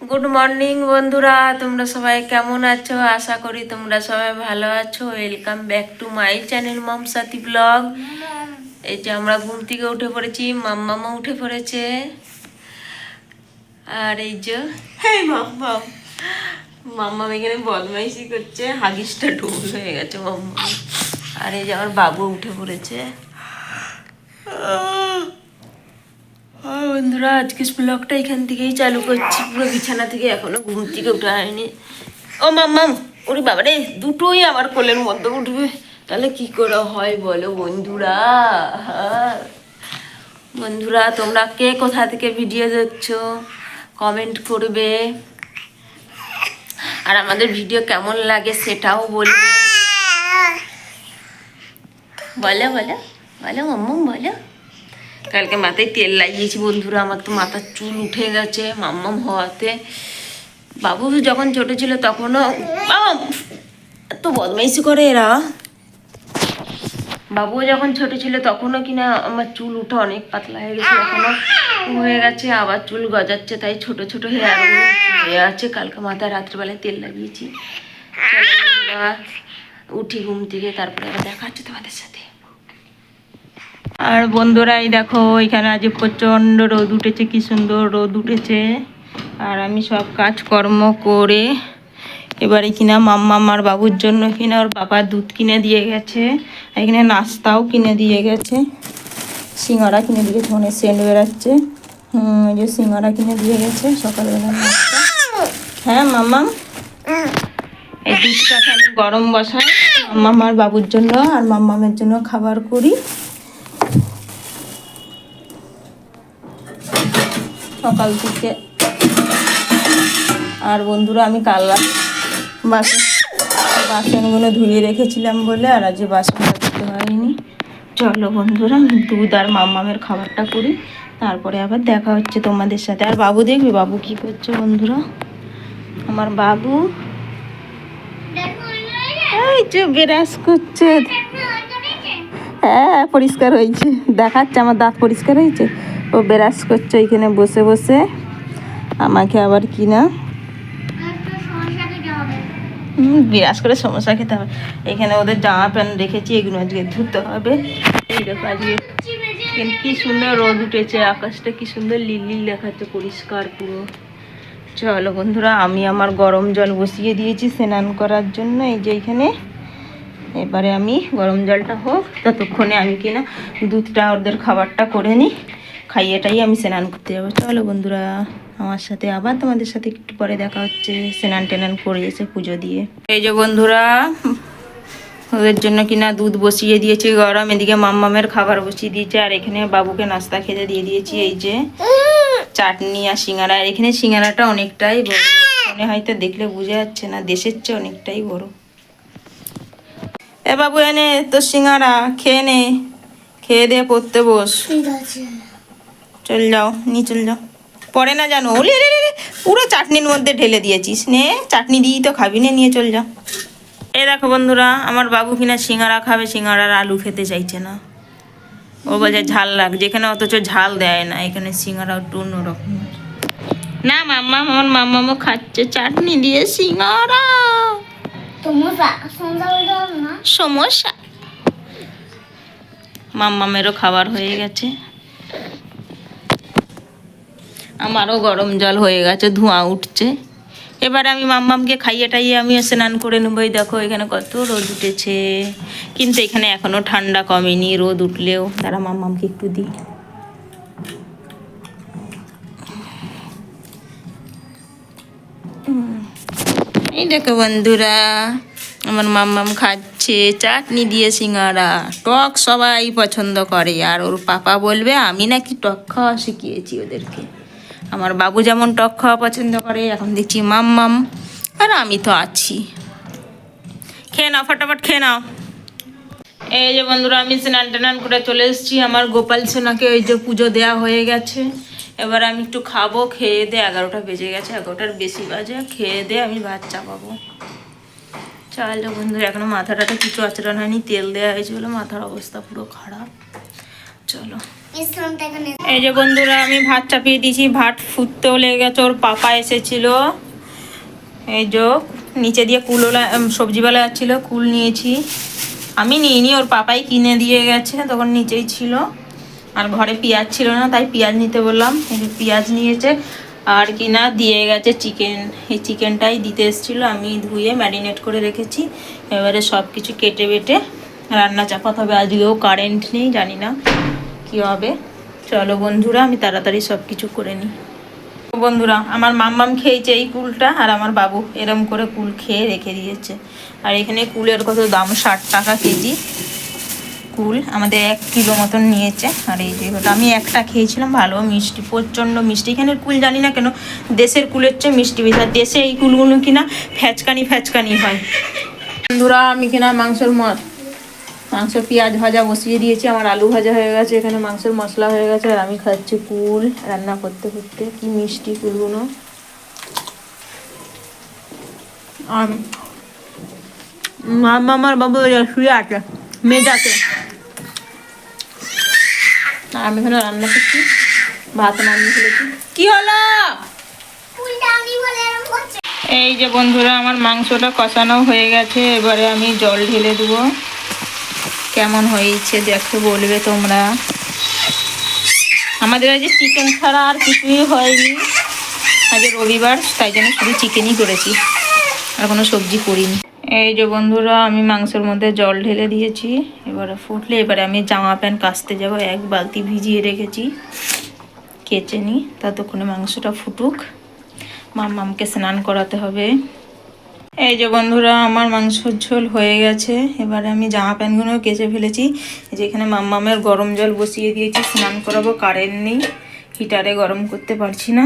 Good morning বন্ধুরা। তোমরা সবাই কেমন আছো? আশা করি তোমরা সবাই ভালো আছো। Welcome back to my channel Mom Sathi vlog এই যে আমরা ঘুম থেকে উঠে পড়েছি মাম্মামা উঠে পড়েছে। আর এই যে হ্যাঁ মাম্মাম। মাম্মাম এখানে বদমাইশি করছে হাগিসটা ঢুল হয়ে গেছে মাম্মা আর এই যে আমার বাবু উঠে পড়েছে। আর বন্ধুরা, আজকে ব্লগটা এখান থেকেই চালু করছি। পুরো বিছানা থেকে এখনও ঘুম থেকে উঠে হয়নি। ও মাম্মাম ওরে বাবারে দুটোই আমার কোলের মধ্যে উঠবে। তাহলে কি করে হয় বলো বন্ধুরা। বন্ধুরা, তোমরা কে কোথা থেকে ভিডিও দেখছ? কমেন্ট করবে। আর আমাদের ভিডিও কেমন লাগে সেটাও বলবে। বলো বলো বলো মাম্মাম বলো। কালকে মাথায় তেল লাগিয়েছি বন্ধুরা, আমার তো মাথার চুল উঠে গেছে, মাম্মাম হওয়াতে। বাবু যখন ছোট ছিল তখনও এত বদমাইশি করে এরা। বাবু যখন ছোট ছিল তখনও কিনা আমার চুল উঠে অনেক পাতলা হয়ে গেছে, এখনও হয়ে গেছে, আবার চুল গজাচ্ছে, তাই ছোট ছোট হেয়ারগুলো হয়ে আছে। কালকে মাথায় রাত্রিবেলায় তেল লাগিয়েছি। উঠি ঘুম থেকে, তারপরে আবার দেখা হচ্ছে তোমাদের সাথে। আর বন্ধুরা এই দেখো, এখানে আজ প্রচণ্ড রোদ উঠেছে, কি সুন্দর রোদ উঠেছে। আর আমি সব কাজকর্ম করে এবারে কিনা মাম্মা আমার বাবুর জন্য কিনা ওর বাবা দুধ কিনে দিয়ে গেছে। এখানে নাস্তাও কিনে দিয়ে গেছে। সিঙ্গারা কিনে দিয়ে গেছে মানে সেন্ট বেরাচ্ছে। হুম যে সিঙ্গারা কিনে দিয়ে গেছে সকালবেলা নাস্তা। হ্যাঁ মাম্মা? এই দুধটা আমি গরম বসাই মাম্মা আমার বাবুর জন্য আর মাম্মামের জন্য খাবার করি। সকাল থেকে। আর বন্ধুরা, আমি কাল বাসন বাসনগুলো ধুয়ে রেখেছিলাম বলে, আর আজ বাসনটা ধুতে হয়নি। চলো বন্ধুরা, দুধ আর মাম্মামের খাবারটা করি। তারপরে আবার দেখা হচ্ছে তোমাদের সাথে। আর বাবু দেখবি, বাবু কি করছে বন্ধুরা? আমার বাবু। এই করছে। হ্যাঁ পরিষ্কার হয়েছে। দেখাচ্ছে, আমার দাঁত পরিষ্কার হয়েছে? ও বেরাস করছে ওইখানে বসে বসে। আমাকে আবার কি না? হুম, বিরাজ করে সমস্যা খেতে হবে। এখানে ওদের জামা প্যান্ট রেখেছি এগুলো আজকে ধুতে হবে। এই কি সুন্দর রোদ উঠেছে আকাশটা কি সুন্দর লিল দেখাচ্ছে পরিষ্কার পুরো। চলো বন্ধুরা আমি আমার গরম জল বসিয়ে দিয়েছি স্নান করার জন্য। এই যে এখানে এবারে আমি গরম জলটা হোক ততক্ষণে আমি কিনা দুধটা ওদের খাবারটা করে নিই। খাইয়ে টাইয়ে আমি স্নান করতে যাব। চলো বন্ধুরা, আমার সাথে আবার তোমাদের সাথে একটু পরে দেখা হচ্ছে স্নান টেনান করে এসে পুজো দিয়ে। এই যে বন্ধুরা, ওদের জন্য কিনা দুধ বসিয়ে দিয়েছি, গরম, এদিকে মাম্মামের খাবার বসিয়ে দিয়েছে, আর এখানে বাবুকে নাস্তা খেতে দিয়ে দিয়েছি, এই যে চাটনি আর সিঙ্গারা। আর এখানে সিঙ্গারাটা অনেকটাই বড়, মনে হয়তো দেখলে বোঝা যাচ্ছে না, দেশের চেয়ে অনেকটাই বড়। এ বাবু এনে তোর সিঙ্গারা, খেয়ে নে, খেয়ে দিয়ে পড়তে বস। চল যাও নিয়ে চল যাও। পরে না জানো ওলে রে রে পুরো চাটনির মধ্যে ঢেলে দিয়েছিস। নে চাটনি দিয়েই তো খাবি নে নিয়ে চল যাও। এই দেখো বন্ধুরা আমার বাবু কিনা সিঙ্গারা খাবে সিঙ্গারার আলু খেতে চাইছে না। ও বলছে ঝাল লাগ। যেখানে অথচ ঝাল দেয় না এখানে সিঙ্গারা একটু অন্যরকম। না মাম্মা আমার মাম্মামও খাচ্ছে চাটনি দিয়ে সিঙ্গারা। সমস্যা? মাম্মামেরও খাবার হয়ে গেছে। আমারও গরম জল হয়ে গেছে, ধোঁয়া উঠছে। এবার আমি মাম্মামকে খাইয়ে টাইয়ে আমিও স্নান করে নেব। এই দেখো, এখানে কত রোদ উঠেছে। কিন্তু এখানে এখনও ঠান্ডা কমেনি, রোদ উঠলেও। তারা মাম্মামকে একটু দিই। এই দেখো বন্ধুরা, আমার মাম্মাম খাচ্ছে, চাটনি দিয়ে সিঙ্গারা। টক সবাই পছন্দ করে, আর ওর পাপা বলবে, আমি নাকি টক খাওয়া শিখিয়েছি ওদেরকে। আমার বাবু যেমন টক খাওয়া পছন্দ করে, এখন দেখছি মাম মাম, আর আমি তো আছি। খেয়ে নাও, ফটাফট খেয়ে নাও। এই যে বন্ধুরা, আমি স্নান টান করে চলে এসেছি। আমার গোপাল সোনাকে ওই যে পুজো দেওয়া হয়ে গেছে। এবার আমি একটু খাব, খেয়ে দে এগারোটা বেজে গেছে, এগারোটার বেশি বাজে। খেয়ে দে আমি ভাত চাপাবো। চলো বন্ধুরা, এখনও মাথাটাতে কিছু আচরণ হয়নি, তেল দেওয়া হয়েছে বলে মাথার অবস্থা পুরো খারাপ। চলো। এই যে বন্ধুরা, আমি ভাত চাপিয়ে দিয়েছি। ভাত ফুটতেও লেগে গেছে ওর পাপা এসেছিল। এই যে নিচে দিয়ে কুলোলা সবজিওয়ালা যাচ্ছিল, কুল নিয়েছি। আমি নিইনি, ওর পাপাই কিনে দিয়ে গেছে, তখন নিচেই ছিল। আর ঘরে পেঁয়াজ ছিল না, তাই পেঁয়াজ নিতে বললাম। এই যে পেঁয়াজ নিয়েছে, আর কিনা দিয়ে গেছে চিকেন। এই চিকেনটাই দিতে এসেছিল, আমি ধুয়ে ম্যারিনেট করে রেখেছি। এবারে সব কিছু কেটে বেটে রান্না চাপাতে হবে। আজকেও কারেন্ট নেই, জানি না। কি হবে? চলো বন্ধুরা, আমি তাড়াতাড়ি সব কিছু করে নিই। বন্ধুরা, আমার মাম্মাম খেয়েছে এই কুলটা আর আমার বাবু এরম করে কুল খেয়ে রেখে দিয়েছে। আর এখানে কুলের কত দাম, ষাট টাকা কেজি। কুল আমাদের এক কিলো মতন নিয়েছে। আর এই যে আমি একটা খেয়েছিলাম, ভালো মিষ্টি, প্রচণ্ড মিষ্টি। এখানের কুল জানি না কেন, দেশের কুলের চেয়ে মিষ্টি বেশি। আর দেশে এই কুলগুলো কিনা ফ্যাচকানি ফ্যাচকানি হয়। বন্ধুরা, আমি কিনা মাংসের মত মাংস পেঁয়াজ ভাজা বসিয়ে দিয়েছি আমার আলু ভাজা হয়ে গেছে এখানে মাংসের মশলা হয়ে গেছে আর আমি খাচ্ছি কুল রান্না করতে করতে। কি মিষ্টি কুলগুলো আর মামা আমার বাবু শুয়ে আছে মেজাতে আর আমি এখানে রান্না করছি ভাত নামিয়ে ফেলেছি। কি হলো? এই যে বন্ধুরা আমার মাংসটা কষানো হয়ে গেছে এবারে আমি জল ঢেলে দেবো। কেমন হয়েছে দেখে বলবে তোমরা। আমাদের আজ চিকেন ছাড়া আর কিছুই হয়নি। আজ রবিবার, তাই জন্য শুধু চিকেনই করেছি। আর কোনো সবজি করিনি। এই যে বন্ধুরা, আমি মাংসের মধ্যে জল ঢেলে দিয়েছি। এবারে ফুটলে, এবারে আমি জামা প্যান্ট কাচতে যাব, এক বালতি ভিজিয়ে রেখেছি। কেচে নিই ততক্ষণে মাংসটা ফুটুক। মাম্মামকে স্নান করাতে হবে। এই যে বন্ধুরা, আমার মাংসর ঝোল হয়ে গেছে। এবারে আমি জামা প্যান্টগুলো কেচে ফেলেছি। যেখানে মাম্মামের গরম জল বসিয়ে দিয়েছি, স্নান করাবো, কারেন্ট নেই, হিটারে গরম করতে পারছি না।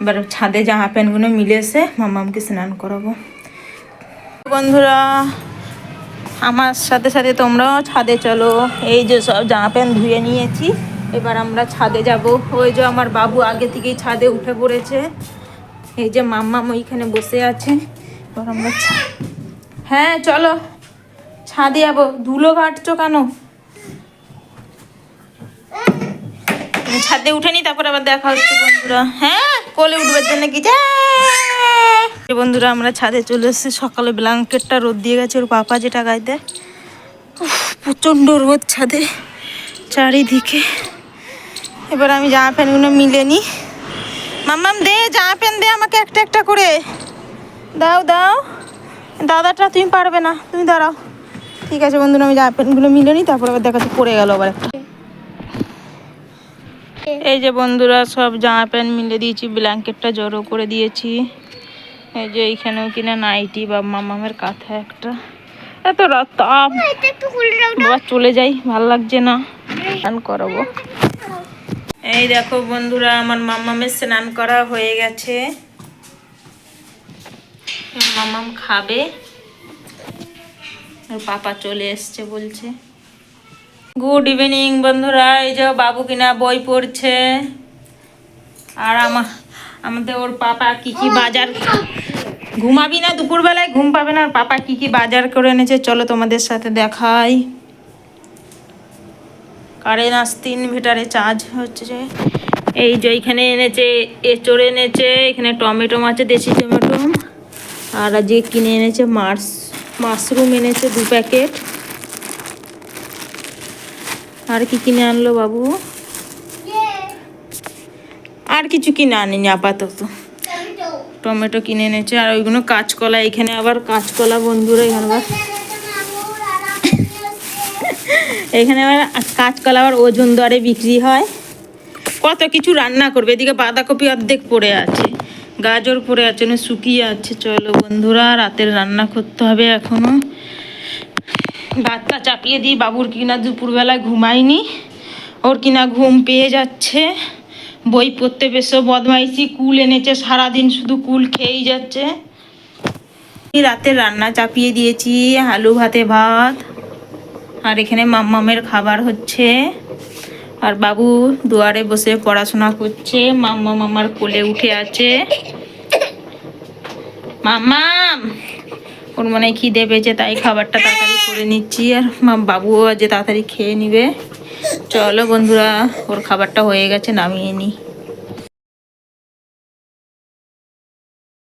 এবার ছাদে জামা প্যান্টগুলো মিলে এসে মাম্মামকে স্নান করাবো। বন্ধুরা, আমার সাথে সাথে তোমরাও ছাদে চলো। এই যে সব জামা প্যান্ট ধুয়ে নিয়েছি। এবার আমরা ছাদে যাব। ওই যে আমার বাবু আগে থেকেই ছাদে উঠে পড়েছে। এই যে মাম্মাম ওইখানে বসে আছে। আমরা হ্যাঁ চলো। ছাদে যাব ধুলো ঘাটছো কেন? ছাদে উঠে নি, তারপর আবার দেখা হচ্ছে বন্ধুরা। হ্যাঁ কোলে উঠবার জন্য কি? যা বন্ধুরা, আমরা ছাদে চলে এসেছি। সকালে ব্ল্যাঙ্কেটটা রোদ দিয়ে গেছে, ওর পাপা যেটা গাইতে। প্রচণ্ড রোদ ছাদে, চারিদিকে। এবার আমি জামা প্যান্টগুলো মিলে নিই মাম্মাম, দে জামা প্যান্ট দে আমাকে একটা একটা করে। দাও দাও। দাদাটা, তুমি পারবে না। তুমি দাঁড়াও। ঠিক আছে বন্ধুরা, আমি জামা প্যান্টগুলো মিলে নিই, তারপর আবার দেখা যাচ্ছে পড়ে গেল আবার একটা। এই যে বন্ধুরা, সব জামা প্যান্ট মিলে দিয়েছি, ব্ল্যাঙ্কেটটা জড়ো করে দিয়েছি। এই যে এইখানেও কিনা নাইটি বা মামামের কাঁথা একটা। এত রাত তাপ বাবা, চলে যাই, ভালো লাগছে না। স্নান করাবো। এই দেখো বন্ধুরা, আমার মামামের স্নান করা হয়ে গেছে। মামাম খাবে। ওর পাপা চলে এসছে বলছে। গুড ইভিনিং বন্ধুরা, এই যে বাবু কিনা বই পড়ছে। আর আমা, আমাদের ওর পাপা কি কি বাজার ঘুমাবি না দুপুরবেলায়, ঘুম পাবে না। আর পাপা কি কি বাজার করে এনেছে, চলো তোমাদের সাথে দেখাই। কারেন্ট আসতে ইনভার্টারে চার্জ হচ্ছে এই যে এখানে এনেছে, এঁচড় এনেছে, এখানে টমেটো আছে, দেশি টমেটো। আর যে কিনে এনেছে মার্স, মাশরুম এনেছে দু প্যাকেট। আর কি কিনে আনলো বাবু? আর কিছু কিনে আনিনি আপাতত। টমেটো কিনে এনেছে, আর ওইগুলো কাঁচকলা, এখানে আবার কাঁচকলা বন্ধুরা এখানে আবার এখানে আবার কাঁচকলা আবার ওজন দরে বিক্রি হয়। কত কিছু রান্না করবে, এদিকে বাঁধাকপি অর্ধেক পড়ে আছে। গাজর পড়ে আছে না শুকিয়ে আছে। চলো বন্ধুরা, রাতের রান্না করতে হবে এখনও। ভাতটা চাপিয়ে দিই, বাবুর কিনা দুপুরবেলায় ঘুমায়নি। ওর কিনা ঘুম পেয়ে যাচ্ছে। বই পড়তে বেশ বদমাইশি, কুল এনেছে, সারাদিন শুধু কুল খেয়েই যাচ্ছে। রাতে রান্না চাপিয়ে দিয়েছি, আলু ভাতে ভাত। আর এখানে মাম্মামের খাবার হচ্ছে। আর বাবু দুয়ারে বসে পড়াশোনা করছে, মাম্মা মামার কোলে উঠে আছে। মাম্মাম ওর মনে কি পেয়েছে, তাই খাবারটা তাড়াতাড়ি করে নিচ্ছি। আর বাবুও আজ তাড়াতাড়ি খেয়ে নিবে। চলো বন্ধুরা, ওর খাবারটা হয়ে গেছে, নামিয়ে নিই